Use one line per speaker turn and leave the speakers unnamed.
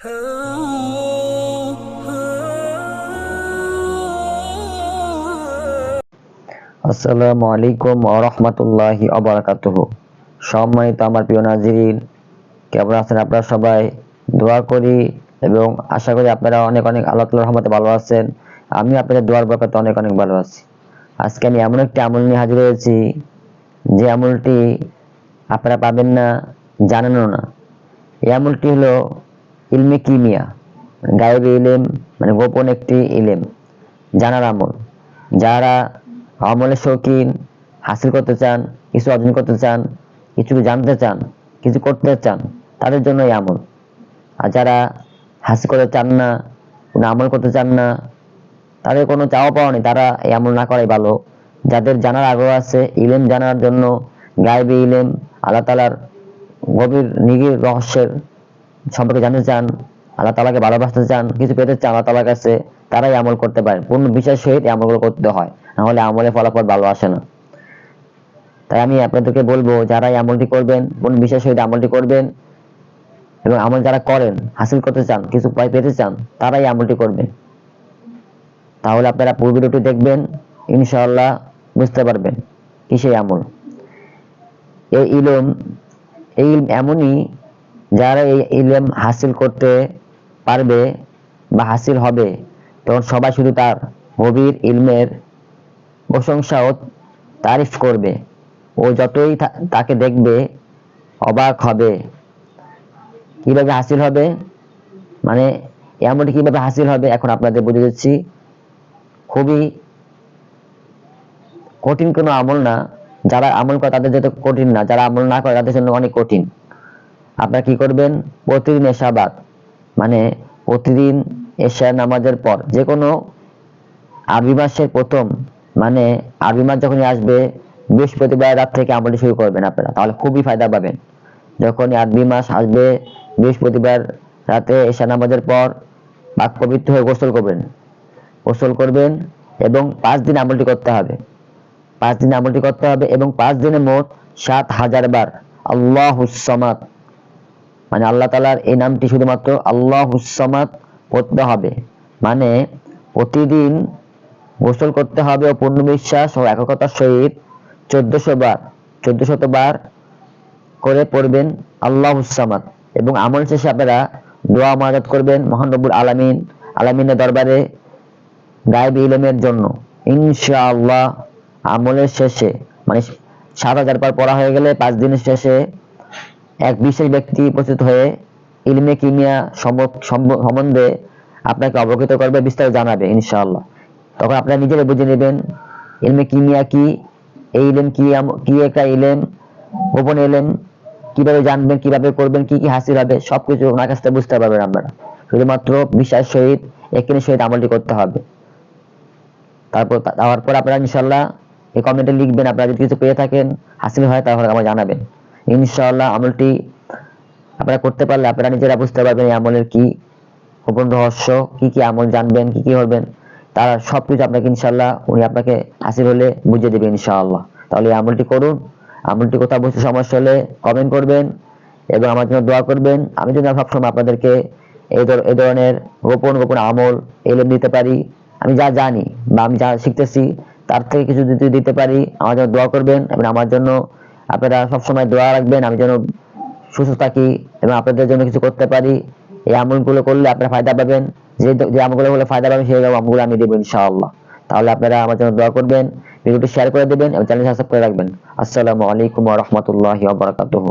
আসসালামু আলাইকুম আরহামতুল্লাহি আবরাকাতুহ সম্মানিত আমার প্রিয় নাজিরিন, কেমন আছেন আপনারা সবাই? দোয়া করি এবং আশা করি আপনারা অনেক অনেক আল্লাহ রহমতে ভালো আছেন। আমি আপনাদের দোয়ার বরকতে অনেক অনেক ভালো আছি। আজকে আমি এমন একটি আমল নিয়ে হাজির হয়েছি, যে আমলটি আপনারা পাবেন না, জানেনও না। এই আমলটি হলো ইলমে কিমিয়া, গায়েবী ইলেম মানে গোপন একটি ইলেম, জানার আমল। যারা আমলের শৌখিন, হাসিল করতে চান, কিছু অর্জন করতে চান, কিছু জানতে চান, কিছু করতে চান, তাদের জন্য এই আমল। আর যারা হাসি করতে চান না, কোনো আমল করতে চান না, তাদের কোনো চাওয়া পাওয়া নেই, তারা এই আমল না করাই ভালো। যাদের জানার আগ্রহ আছে, ইলেম জানার জন্য গায়েবী ইলেম, আল্লাহ তালার গভীর নিগির রহস্যের সম্পর্কে জানতে চান, আল্লাহ তালাকে ভালোবাসতে চান, কিছু পেতে চান, আল্লাহ তালার কাছে, তারাই আমল করতে পারেন। পূর্ণ বিশ্বাস সহিত আমলগুলো করতে হয় নাহলে আমলে ফলাফল ভালো আসে না। তাই আমি আপনাদেরকে বলব, যারা এই আমলটি করবেন, পূর্ণ বিশ্বাস সহিত আমলটি করবেন, এবং আমল যারা করেন, হাসিল করতে চান, কিছু উপায় পেতে চান, তারাই আমলটি করবেন। তাহলে আপনারা পুরো ভিডিওটি দেখবেন, ইনশাআল্লাহ বুঝতে পারবেন কি সেই আমল। এই ইলম, এই এমনই যারা এই ইলেম হাসিল করতে পারবে বা হাসিল হবে, তখন সবাই শুধু তার গভীর ইলমের প্রশংসা ও তারিফ করবে ও যতই তাকে দেখবে অবাক হবে। কীভাবে হাসিল হবে? মানে এমনটি কীভাবে হাসিল হবে? এখন আপনাদের বুঝে দিচ্ছি। খুবই কঠিন কোনো আমল না। যারা আমল করে তাদের যত কঠিন না, যারা আমল না করে তাদের জন্য অনেক কঠিন। আপনারা কি করবেন? প্রতিদিন এশাবাদ মানে প্রতিদিন এশা নামাজের পর যে কোনো আরবি মাসের প্রথম মানে আরবি মাস যখনই আসবে, বৃহস্পতিবার রাত থেকে আমলটি শুরু করবেন আপনারা। তাহলে খুবই ফায়দা পাবেন। যখন আরবি মাস আসবে, বৃহস্পতিবার রাতে এশা নামাজের পর বাক পবিত্র হয়ে গোসল করবেন। গোসল করবেন এবং পাঁচ দিন আমলটি করতে হবে। পাঁচ দিন আমলটি করতে হবে এবং পাঁচ দিনে মোট সাত হাজার বার। আল্লাহ হুসমাত মানে আল্লাহ তালার এই নামটি শুধুমাত্র আল্লাহ হুসমাত পড়তে হবে। মানে প্রতিদিন গোসল করতে হবে ও পূর্ণ বিশ্বাস ও এককতার সহিত চোদ্দশো বার, চোদ্দশত বার করে পড়বেন আল্লাহ হুসামাত এবং আমল শেষে আপনারা দোয়া মাজাত করবেন মহান আলামিন, আলামিনের দরবারে গায়েব ইলমের জন্য। ইনশাআল্লাহ আমলের শেষে মানে সাত হাজার বার পড়া হয়ে গেলে পাঁচ দিনের শেষে এক বিশেষ ব্যক্তি উপস্থিত হয়ে ইলমে কিমিয়া সম্বন্ধে আপনাকে অবগত করবে, বিস্তারিত জানাবে, ইনশাআল্লাহ। তখন আপনারা নিজেরা বুঝে নেবেন, ইলমে কিমিয়া কি, এই ইলেম কি কি একটা ইলেম, গোপন ইলেম, কীভাবে জানবেন, কীভাবে করবেন, কি কি হাসিল হবে, সবকিছু ওনার কাছ থেকে বুঝতে পারবেন আপনারা। শুধুমাত্র বিশ্বাস সহিত একিনের সহিত আমলটি করতে হবে। তারপর তারপর আপনারা ইনশাল্লাহ এই কমেন্টে লিখবেন, আপনারা যদি কিছু পেয়ে থাকেন, হাসিল হয়, তাহলে আমার জানাবেন। ইনশাআল্লাহ আমলটি আপনারা করতে পারলে আপনারা নিজেরা বুঝতে পারবেন এই আমলের কি গোপন রহস্য, কি কি আমল জানবেন, কি কি করবেন। তারা সবকিছু আপনাকে ইনশাল্লাহ উনি আপনাকে হাসিল হলে বুঝিয়ে দেবে ইনশাআল্লাহ। তাহলে এই আমলটি করুন। আমলটি কোথাও বুঝতে সমস্যা হলে কমেন্ট করবেন এবং আমার জন্য দোয়া করবেন। আমি যদি সবসময় আপনাদেরকে এই এই ধরনের গোপন গোপন আমল এলেম দিতে পারি, আমি যা জানি বা আমি যা শিখতেছি, তার থেকে কিছু যদি দিতে পারি, আমার জন্য দোয়া করবেন এবং আমার জন্য আপনারা সবসময় দোয়া রাখবেন, আমি যেন সুস্থ থাকি এবং আপনাদের জন্য কিছু করতে পারি। এই আমলগুলো করলে আপনারা ফায়দা পাবেন। যে যে আমলগুলো হলে ফায়দা পাবেন, সেই আমলগুলো আমি দেবো ইনশাআল্লাহ। তাহলে আপনারা আমার জন্য দোয়া করবেন, ভিডিওটি শেয়ার করে দেবেন এবং চ্যানেল সাবস্ক্রাইব করে রাখবেন। আসসালামু আলাইকুম ওয়া রাহমাতুল্লাহি ওয়া বারাকাতুহু।